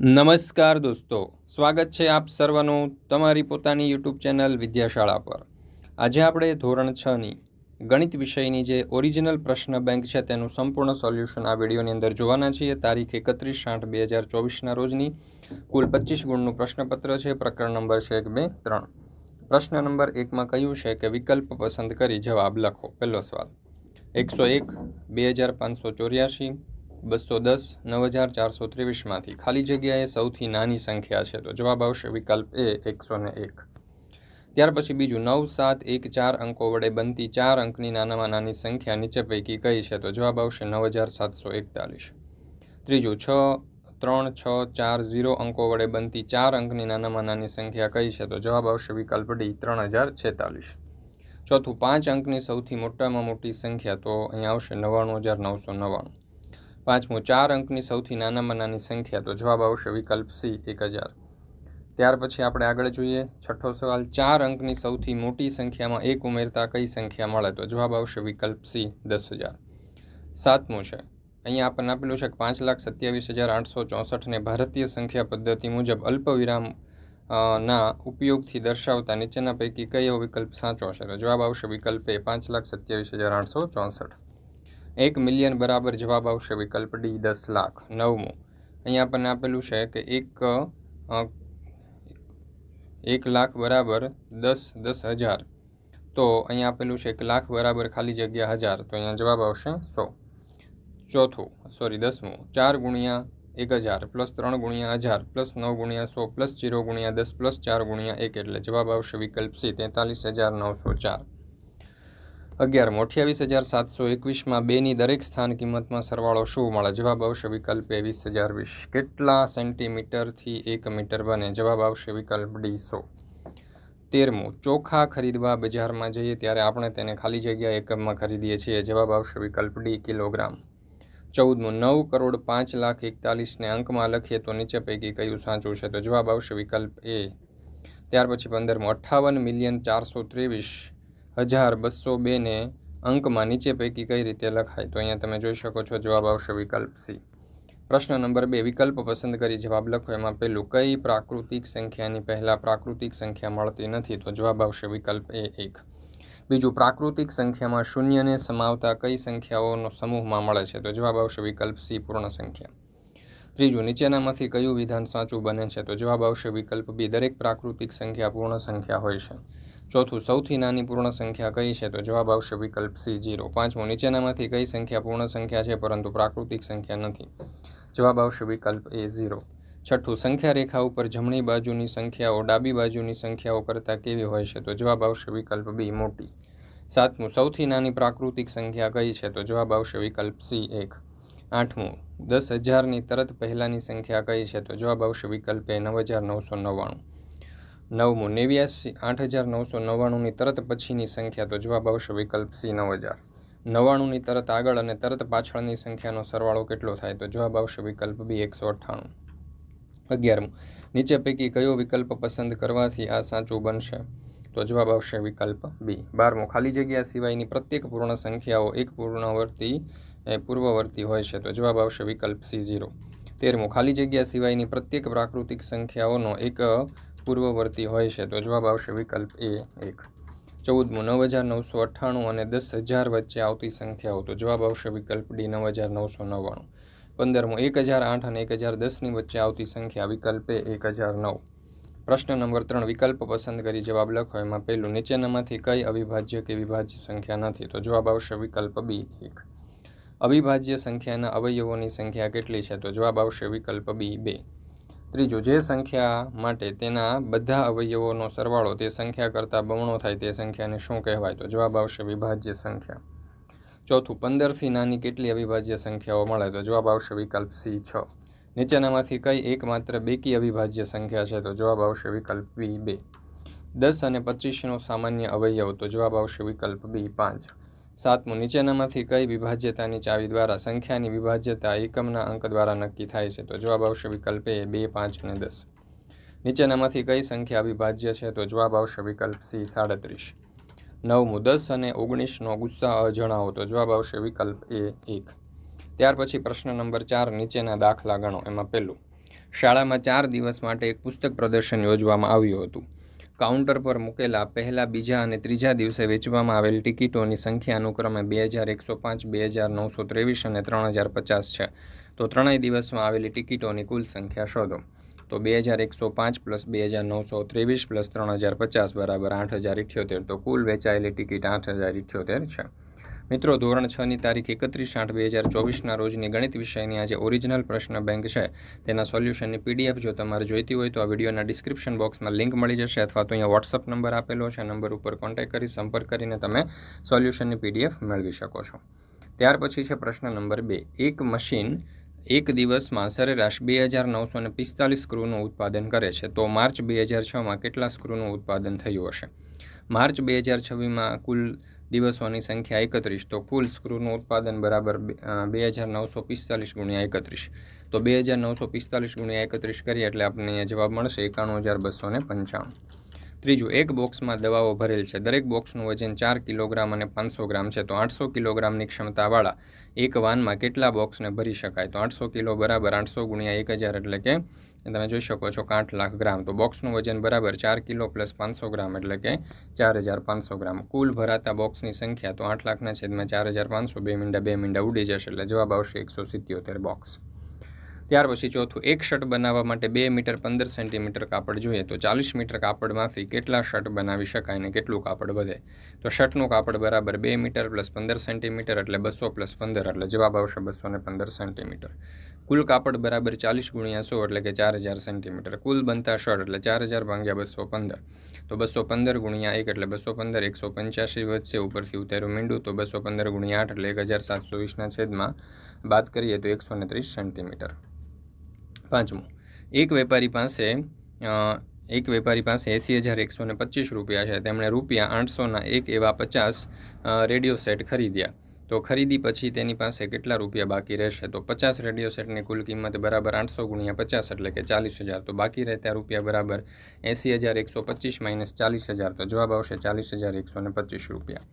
નમસ્કાર દોસ્તો, સ્વાગત છે આપ સર્વનું તમારી પોતાની યુટ્યુબ ચેનલ વિદ્યાશાળા પર. આજે આપણે ધોરણ છની ગણિત વિષયની જે ઓરિજિનલ પ્રશ્ન બેંક છે તેનું સંપૂર્ણ સોલ્યુશન આ વિડીયોની અંદર જોવાના છીએ. તારીખ એકત્રીસ આઠ બે હજાર ચોવીસના રોજની કુલ પચીસ ગુણનું પ્રશ્નપત્ર છે, પ્રકરણ નંબર છે એક, બે, ત્રણ. પ્રશ્ન નંબર એકમાં કહ્યું છે કે વિકલ્પ પસંદ કરી જવાબ લખો. પહેલો સવાલ, એકસો એક, બે હજાર પાંચસો ચોર્યાસી. બસો દસ નવ હજાર ચારસો ત્રેવીસમાંથી ખાલી જગ્યાએ સૌથી નાની સંખ્યા છે. તો જવાબ આવશે વિકલ્પ એ, એકસો ને એક. ત્યાર પછી બીજું નવ, સાત, એક, ચાર અંકો વડે બનતી ચાર અંકની નાનામાં નાની સંખ્યા નીચે પૈકી કઈ છે? તો જવાબ આવશે નવ હજાર સાતસો એકતાલીસ. ત્રીજું છ, ત્રણ, છ, ચાર, ઝીરો અંકો વડે બનતી ચાર અંકની નાનામાં નાની સંખ્યા કઈ છે? તો જવાબ આવશે વિકલ્પ ડી, ત્રણ હજાર છેતાલીસ. ચોથું, પાંચ અંકની સૌથી મોટામાં મોટી સંખ્યા તો અહીંયા આવશે નવ્વાણું હજાર નવસો નવ્વાણું. પાંચમું, ચાર અંકની સૌથી નાનામાં નાની સંખ્યા. તો જવાબ આવશે વિકલ્પ સી, એક હજાર. ત્યાર પછી આપણે આગળ જોઈએ. છઠ્ઠો સવાલ, ચાર અંકની સૌથી મોટી સંખ્યામાં એક ઉમેરતા કઈ સંખ્યા મળે? તો જવાબ આવશે વિકલ્પ સી, દસ હજાર. સાતમું છે. અહીંયા આપણને આપેલું છે કે પાંચ લાખ સત્યાવીસ હજાર આઠસો ચોસઠને ભારતીય સંખ્યા પદ્ધતિ મુજબ અલ્પવિરામ ના ઉપયોગથી દર્શાવતા નીચેના પૈકી કયો વિકલ્પ સાચો છે તો જવાબ આવશે વિકલ્પ એ, પાંચ લાખ સત્યાવીસ હજાર આઠસો ચોસઠ. એક મિલિયન બરાબર જવાબ આવશે વિકલ્પ ડી, દસ લાખ. નવમું. અહીંયા આપણને આપેલું છે કે એક એક લાખ બરાબર દસ દસ હજાર. તો અહીંયા આપેલું છે એક લાખ બરાબર ખાલી જગ્યા હજાર. તો અહીંયા જવાબ આવશે સો. ચોથું, સોરી, દસમું. ચાર ગુણ્યા એક હજાર પ્લસ ત્રણ ગુણ્યા હજાર પ્લસ નવ ગુણ્યા સો પ્લસ જીરો ગુણ્યા દસ પ્લસ ચાર ગુણ્યા એક. એટલે જવાબ આવશે વિકલ્પ સી, તેતાલીસ હજાર નવસો ચાર. અગિયારમો અઠ્યાવીસ હજાર સાતસો એકવીસમાં બેની દરેક સ્થાન કિંમતમાં સરવાળો શું મળે? જવાબ આવશે વિકલ્પ એ વીસ હજાર વીસ. કેટલા સેન્ટીમીટરથી એક મીટર બને? જવાબ આવશે વિકલ્પ ડી સો. તેરમું, ચોખા ખરીદવા બજારમાં જઈએ ત્યારે આપણે તેને ખાલી જગ્યા એકમમાં ખરીદીએ છીએ. જવાબ આવશે વિકલ્પ ડી, કિલોગ્રામ. ચૌદમું, નવ કરોડ પાંચ લાખ એકતાલીસને અંકમાં લખીએ તો નીચે પૈકી કયું સાચું છે? તો જવાબ આવશે વિકલ્પ એ. ત્યાર પછી પંદરમું અઠ્ઠાવન મિલિયન ચારસો ત્રેવીસ. હજાર બસો બેને અંકમાં નીચે પૈકી કઈ રીતે લખાય? તો અહીંયા તમે જોઈ શકો છો, જવાબ આવશે વિકલ્પ સી. પ્રશ્ન નંબર બે, વિકલ્પ પસંદ કરી જવાબ લખો. એમાં પહેલું, કઈ પ્રાકૃતિક સંખ્યાની પહેલાં પ્રાકૃતિક સંખ્યા મળતી નથી? તો જવાબ આવશે વિકલ્પ એ એક. બીજું, પ્રાકૃતિક સંખ્યામાં શૂન્યને સમાવતા કઈ સંખ્યાઓનો સમૂહમાં મળે છે? તો જવાબ આવશે વિકલ્પ સી, પૂર્ણ સંખ્યા. ત્રીજું, નીચેનામાંથી કયું વિધાન સાચું બને છે? તો જવાબ આવશે વિકલ્પ બી. દરેક પ્રાકૃતિક સંખ્યા પૂર્ણ સંખ્યા હોય છે. ચોથું સૌથી નાની પૂર્ણ સંખ્યા કઈ છે? તો જવાબ આવશે વિકલ્પ સી જીરો પાંચમું, નીચેનામાંથી કઈ સંખ્યા પૂર્ણ સંખ્યા છે? પરંતુ પ્રાકૃતિક સંખ્યા નથી. જવાબ આવશે વિકલ્પ એ, ઝીરો. છઠ્ઠું સંખ્યા રેખા ઉપર જમણી બાજુની સંખ્યાઓ, ડાબી બાજુની સંખ્યાઓ કરતાં કેવી હોય છે? તો જવાબ આવશે વિકલ્પ બી, મોટી. સાતમું, સૌથી નાની પ્રાકૃતિક સંખ્યા કઈ છે? તો જવાબ આવશે વિકલ્પ સી, એક. આઠમું, દસ હજારની તરત પહેલાંની સંખ્યા કઈ છે? તો જવાબ આવશે વિકલ્પ એ, નવ હજાર નવસો નવ્વાણું. નવમું, નેવ્યાસી, આઠ હજાર નવસો નવ્વાણુંની તરત પછીની સંખ્યા તો જવાબ આવશે વિકલ્પ સી, નવ હજાર. નવ્વાણુંની તરત આગળ અને તરત પાછળની સંખ્યાનો સરવાળો કેટલો થાય તો જવાબ આવશે વિકલ્પ બી, એકસો અઠ્ઠાણું. અગિયારમું, નીચે પૈકી કયો વિકલ્પ પસંદ કરવાથી આ સાચું બનશે? તો જવાબ આવશે વિકલ્પ બી. બારમું, ખાલી જગ્યા સિવાયની પ્રત્યેક પૂર્ણ સંખ્યાઓ એક પૂર્ણવર્તી પૂર્વવર્તી હોય છે તો જવાબ આવશે વિકલ્પ સી, ઝીરો. તેરમું, ખાલી જગ્યા સિવાયની પ્રત્યેક પ્રાકૃતિક સંખ્યાઓનો એક પૂર્વવર્તી હોય છે. તો જવાબ આવશે વિકલ્પ એ એક. ચૌદમું નવ હજાર નવસો અઠ્ઠાણું અને દસ હજાર વચ્ચે આવતી સંખ્યાઓ. તો જવાબ આવશે વિકલ્પ ડી નવ હજાર નવસો નવ્વાણું. પંદરમું એક હજાર આઠ અને એક હજાર દસની વચ્ચે આવતી સંખ્યા. વિકલ્પ એ એક હજાર નવ. પ્રશ્ન નંબર ત્રણ, વિકલ્પ પસંદ કરી જવાબ લખો. એમાં પહેલું, નીચેનામાંથી કઈ અવિભાજ્ય કે વિભાજ્ય સંખ્યા નથી? તો જવાબ આવશે વિકલ્પ બી એક. અવિભાજ્ય સંખ્યાના અવયવોની સંખ્યા કેટલી છે? તો જવાબ આવશે વિકલ્પ બી બે. ત્રીજું, જે સંખ્યા માટે તેના બધા અવયવોનો સરવાળો તે સંખ્યા કરતાં બમણો થાય તે સંખ્યાને શું કહેવાય? તો જવાબ આવશે વિભાજ્ય સંખ્યા. ચોથું, પંદરથી નાની કેટલી અવિભાજ્ય સંખ્યાઓ મળે? તો જવાબ આવશે વિકલ્પ સી, છ. નીચેનામાંથી કઈ એકમાત્ર બેકી અવિભાજ્ય સંખ્યા છે? તો જવાબ આવશે વિકલ્પ બી, બે. દસ અને પચીસનો સામાન્ય અવયવ? તો જવાબ આવશે વિકલ્પ બી, પાંચ. સાતમું, નીચેનામાંથી કઈ વિભાજ્યતાની ચાવી દ્વારા સંખ્યાની વિભાજ્યતા એકમના અંક દ્વારા નક્કી થાય છે? તો જવાબ આવશે વિકલ્પ એ, બે, પાંચ અને દસ. નીચેનામાંથી કઈ સંખ્યા અવિભાજ્ય છે? તો જવાબ આવશે વિકલ્પ સી, સાડત્રીસ. નવમું, દસ અને ઓગણીસનો ગુસ્સા અજણાવો. તો જવાબ આવશે વિકલ્પ એ, એક. ત્યાર પછી પ્રશ્ન નંબર ચાર, નીચેના દાખલા ગણો. એમાં પહેલું, શાળામાં ચાર દિવસ માટે એક પુસ્તક પ્રદર્શન યોજવામાં આવ્યું હતું. કાઉન્ટર પર મૂકેલા પહેલા, બીજા અને ત્રીજા દિવસે વેચવામાં આવેલ ટિકિટોની સંખ્યા અનુક્રમે બે હજાર એકસો પાંચ, બે હજાર નવસો ત્રેવીસ અને ત્રણ હજાર પચાસ છે. તો ત્રણેય દિવસમાં આવેલી ટિકિટોની કુલ સંખ્યા શોધો. તો બે હજાર એકસો પાંચ પ્લસ બે હજાર નવસો ત્રેવીસ પ્લસ ત્રણ હજાર પચાસ બરાબર આઠ હજાર ઇઠ્યોતેર. તો કુલ વેચાયેલી ટિકિટ આઠ હજાર ઇઠ્યોતેર છે. મિત્રો, ધોરણ છની તારીખ એકત્રીસ આઠ બે હજાર ચોવીસના રોજની ગણિત વિષયની આજે ઓરિજિનલ પ્રશ્ન બેંક છે. તેના સોલ્યુશનની પીડીએફ જો તમારે જોઈતી હોય તો આ વિડીયોના ડિસ્ક્રિપ્શન બોક્સમાં લિંક મળી જશે અથવા તો અહીંયા વોટ્સઅપ નંબર આપેલો છે. નંબર ઉપર કોન્ટેક્ટ કરી, સંપર્ક કરીને તમે સોલ્યુશનની પીડીએફ મેળવી શકો છો. ત્યાર પછી છે પ્રશ્ન નંબર બે. એક મશીન એક દિવસમાં સરેરાશ બે હજાર નવસો ને પિસ્તાલીસ સ્ક્રૂનું ઉત્પાદન કરે છે. તો માર્ચ બે હજાર છમાં કેટલા સ્ક્રૂનું ઉત્પાદન થયું હશે? માર્ચ બે હજાર છવ્વીસમાં કુલ દિવસોની સંખ્યા એકત્રીસ. તો કુલ સ્ક્રૂનું ઉત્પાદન બરાબર બે હજાર નવસો પિસ્તાલીસ ગુણ્યા એકત્રીસ. તો બે હજાર નવસો પિસ્તાલીસ ગુણ્યા એકત્રીસ કરીએ એટલે આપણને જવાબ મળશે એકાણું હજાર બસો ને પંચાણું. ત્રીજું, એક બોક્સમાં દવાઓ ભરેલ છે. દરેક બોક્સનું વજન ચાર કિલોગ્રામ અને પાંચસો ગ્રામ છે. તો આઠસો કિલોગ્રામની ક્ષમતાવાળા એક વાનમાં કેટલા બોક્સને ભરી શકાય? તો આઠસો કિલો બરાબર આઠસો ગુણ્યા એક હજાર એટલે કે તમે જોઈ શકો છો કે આઠ લાખ ગ્રામ. તો બોક્સનું વજન બરાબર ચાર કિલો પ્લસ પાંચસો ગ્રામ એટલે કે ચાર હજાર પાંચસો ગ્રામ. કુલ ભરાતા બોક્સની સંખ્યા તો આઠ લાખના છેદમાં ચાર હજાર પાંચસો, બે મીંડા બે મીંડા ઉડી જશે એટલે જવાબ આવશે એકસો સિત્યોતેર બોક્સ ત્યાર પછી ચોથું, એક શર્ટ બનાવવા માટે બે મીટર પંદર સેન્ટીમીટર કાપડ જોઈએ. તો ચાલીસ મીટર કાપડમાંથી કેટલા શર્ટ બનાવી શકાય ને કેટલું કાપડ વધે? તો શર્ટનું કાપડ બરાબર બે મીટર પ્લસ પંદર સેન્ટીમીટર એટલે બસો પ્લસ પંદર, એટલે જવાબ આવશે બસો ને પંદર સેન્ટીમીટર. કુલ કાપડ બરાબર ચાલીસ ગુણ્યા સો એટલે કે ચાર હજાર સેન્ટીમીટર. કુલ બનતા શર્ટ એટલે ચાર હજાર ભાગ્યા બસો પંદર. તો બસો પંદર ગુણ્યા એક એટલે બસો પંદર, એકસો પંચ્યાસી વધશે, ઉપરથી ઉતાર્યું મીંડું. તો બસો પંદર ગુણ્યા આઠ એટલે એક હજાર સાતસો વીસના છેદમાં. બાદ કરીએ તો એકસો ને ત્રીસ સેન્ટીમીટર. પાંચમું. એક વેપારી પાસે એક વેપારી પાસે એંસી હજાર એકસો ને પચીસ રૂપિયા છે. તેમણે રૂપિયા આઠસોના એક એવા પચાસ રેડિયો સેટ ખરીદ્યા. તો ખરીદી પછી તેની પાસે કેટલા રૂપિયા બાકી રહેશે? તો પચાસ રેડિયો સેટની કુલ કિંમત બરાબર આઠસો ગુણ્યા પચાસ એટલે કે ચાલીસ હજાર. તો બાકી રહેતા રૂપિયા બરાબર એંસી હજાર એકસો પચીસ માઇનસ ચાલીસ હજાર. તો જવાબ આવશે ચાલીસ હજાર એકસો ને પચીસ રૂપિયા.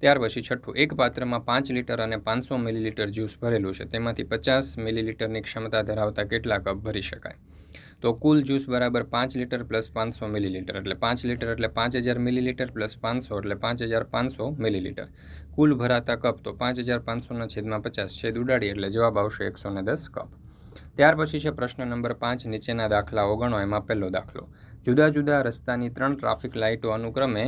ત્યાર પછી છઠ્ઠું, એક પાત્રમાં પાંચ લીટર અને પાંચસો મિલીલીટર જ્યુસ ભરેલું છે. તેમાંથી પચાસ મિલીલીટરની ક્ષમતા ધરાવતા કેટલા કપ ભરી શકાય? તો કુલ જ્યુસ બરાબર પાંચ લીટર પ્લસ પાંચસો મિલીલીટર. એટલે પાંચ લીટર એટલે પાંચ હજાર મિલીલીટર પ્લસ પાંચસો એટલે પાંચ હજાર પાંચસો મિલીલીટર. કુલ ભરાતા કપ તો પાંચ હજાર પાંચસોના છેદમાં પચાસ છેદ ઉડાડી એટલે જવાબ આવશે એકસો ને દસ કપ. ત્યાર પછી છે પ્રશ્ન નંબર પાંચ, નીચેના દાખલાઓ ગણો, એમાં પહેલો દાખલો. જુદા જુદા રસ્તાની ત્રણ ટ્રાફિક લાઇટો અનુક્રમે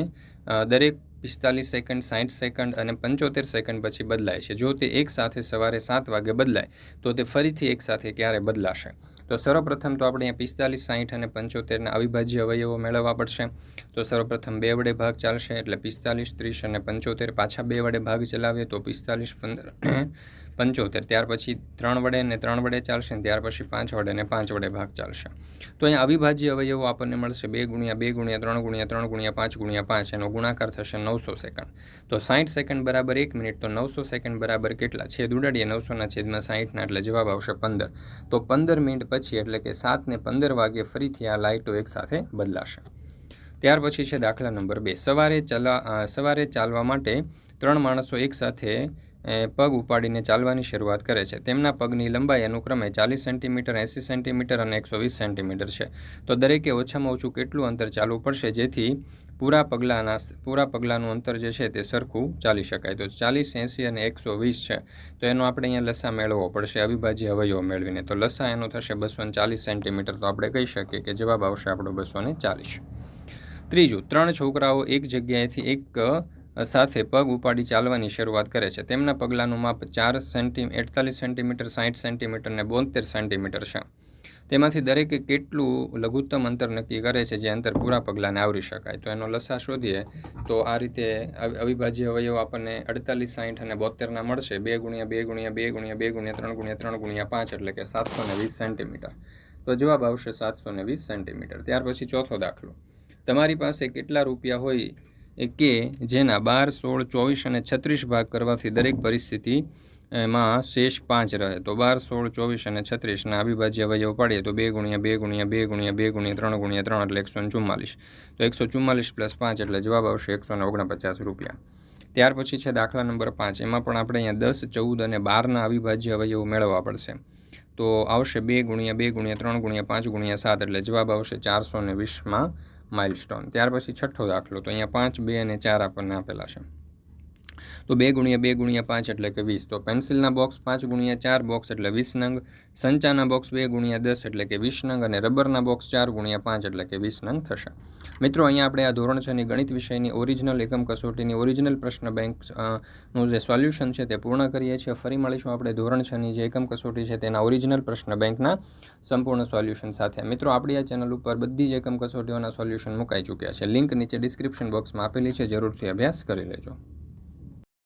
દરેક પિસ્તાલીસ સેકન્ડ સાઠ સેકન્ડ અને પંચોતેર સેકન્ડ પછી બદલાય છે. જો તે એક સાથે સવારે સાત વાગે બદલાય, તો તે ફરીથી એક સાથે ક્યારે બદલાશે? તો સર્વપ્રથમ તો આપણે અહીંયા પિસ્તાલીસ સાઠ અને પંચોતેરના અવિભાજ્ય અવયવો મેળવવા પડશે. તો સર્વપ્રથમ બે વડે ભાગ ચાલશે એટલે પિસ્તાલીસ, ત્રીસ અને પંચોતેર પાછા બે વડે ભાગ ચલાવીએ તો પિસ્તાલીસ, પંદર પંચોતેર, ત્યાર પછી ત્રણ વડે ને ત્રણ વડે ચાલશે ને ત્યાર પછી પાંચ વડે ને પાંચ વડે ભાગ ચાલશે. તો અહીંયા અવિભાજ્ય અવયવો આપણને મળશે બે ગુણ્યા બે ગુણ્યા ત્રણ ગુણ્યા ત્રણ ગુણ્યા પાંચ ગુણ્યા પાંચ, એનો ગુણાકાર થશે નવસો સેકન્ડ. તો સાઠ સેકન્ડ બરાબર એક મિનિટ, તો નવસો સેકન્ડ બરાબર કેટલા? છેદ ઉડાડીએ નવસોના છેદમાં સાઠના એટલે જવાબ આવશે પંદર. તો પંદર મિનિટ પછી, એટલે કે સાત ને પંદર વાગે ફરીથી આ લાઇટો એકસાથે બદલાશે. ત્યાર પછી છે દાખલા નંબર બે. સવારે ચલા સવારે ચાલવા માટે ત્રણ માણસો એકસાથે પગ ઉપાડીને ચાલવાની શરૂઆત કરે છે. તેમના પગની લંબાઈ અનુક્રમે ચાલીસ સેન્ટીમીટર, એંસી સેન્ટીમીટર અને એકસો વીસ સેન્ટીમીટર છે. તો દરેકે ઓછામાં ઓછું કેટલું અંતર ચાલવું પડશે? જેથી પૂરા પગલાંના પૂરા પગલાંનું અંતર જે છે તે સરખું ચાલી શકાય. તો ચાલીસ, એંસી અને એકસો વીસ છે. તો એનો આપણે અહીંયા લસા મેળવવો પડશે, અવિભાજ્ય અવયવો મેળવીને. તો લસા એનો થશે બસો ચાલીસ સેન્ટીમીટર. તો આપણે કહી શકીએ કે જવાબ આવશે આપણો બસો ચાલીસ. ત્રીજું, ત્રણ છોકરાઓ એક જગ્યાએથી એક સાથે પગ ઉપાડી ચાલવાની શરૂઆત કરે છે. તેમના પગલાંનું માપ ચાર સેન્ટી એકતાલીસ સેન્ટીમીટર સાઠ સેન્ટીમીટર અને બોતેર સેન્ટીમીટર છે. તેમાંથી દરેકે કેટલું લઘુત્તમ અંતર નક્કી કરે છે જે અંતર પૂરા પગલાંને આવરી શકાય. તો એનો લસા શોધીએ, તો આ રીતે અવિભાજ્ય અવયવ આપણને અડતાલીસ સાઠ અને બોતેરના મળશે. બે ગુણ્યા બે ગુણ્યા બે ગુણ્યા બે ગુણ્યા ત્રણ ગુણ્યા ત્રણ ગુણ્યા પાંચ એટલે કે સાતસો ને વીસ સેન્ટીમીટર. તો જવાબ આવશે સાતસો ને વીસ સેન્ટીમીટર. ત્યાર પછી ચોથો દાખલો. તમારી પાસે કેટલા રૂપિયા હોય કે જેના બાર, સોળ, ચોવીસ અને છત્રીસ ભાગ કરવાથી દરેક પરિસ્થિતિ એમાં શેષ પાંચ રહે. તો બાર, સોળ, ચોવીસ અને છત્રીસના અવિભાજ્ય અવયવ પાડીએ તો બે ગુણ્યા બે ગુણ્યા બે ગુણ્યા બે ગુણ્યા ત્રણ ગુણ્યા ત્રણ એટલે એકસો ચુમ્માલીસ. તો એકસો ચુમ્માલીસ પ્લસ પાંચ એટલે જવાબ આવશે એકસો ઓગણપચાસ રૂપિયા. ત્યાર પછી છે દાખલા નંબર પાંચ. એમાં પણ આપણે અહીંયા દસ, ચૌદ અને બારના અવિભાજ્ય અવયવ મેળવવા પડશે. તો આવશે બે ગુણ્યા બે ગુણ્યા ત્રણ ગુણ્યા પાંચ ગુણ્યા સાત એટલે જવાબ આવશે ચારસો ને વીસમાં માઇલસ્ટોન ત્યાર પછી છઠ્ઠો દાખલો. તો અહીંયા પાંચ બે અને ચાર આપણને આપેલા છે. તો બે ગુણ્યા બે ગુણ્યા પાંચ એટલે કે વીસ. તો પેન્સિલના બોક્સ પાંચ ગુણ્યા ચાર, બોક્સ એટલે વીસ નંગ. સંચાના બોક્સ બે ગુણ્યા દસ એટલે કે વીસ નંગ અને રબરના બોક્સ ચાર ગુણ્યા પાંચ એટલે કે વીસ નંગ થશે. મિત્રો, અહીંયા આપણે આ ધોરણ છની ગણિત વિષયની ઓરિજિનલ, એકમ કસોટીની ઓરિજિનલ પ્રશ્ન બેંકનું જે સોલ્યુશન છે તે પૂર્ણ કરીએ છીએ. ફરી મળીશું આપણે ધોરણ છની જે એકમ કસોટી છે તેના ઓરિજિનલ પ્રશ્ન બેંકના સંપૂર્ણ સોલ્યુશન સાથે. મિત્રો, આપણી આ ચેનલ ઉપર બધી જ એકમ કસોટીઓના સોલ્યુશન મુકાઈ ચૂક્યા છે. લિંક નીચે ડિસ્ક્રિપ્શન બોક્સમાં આપેલી છે. જરૂરથી અભ્યાસ કરી લેજો.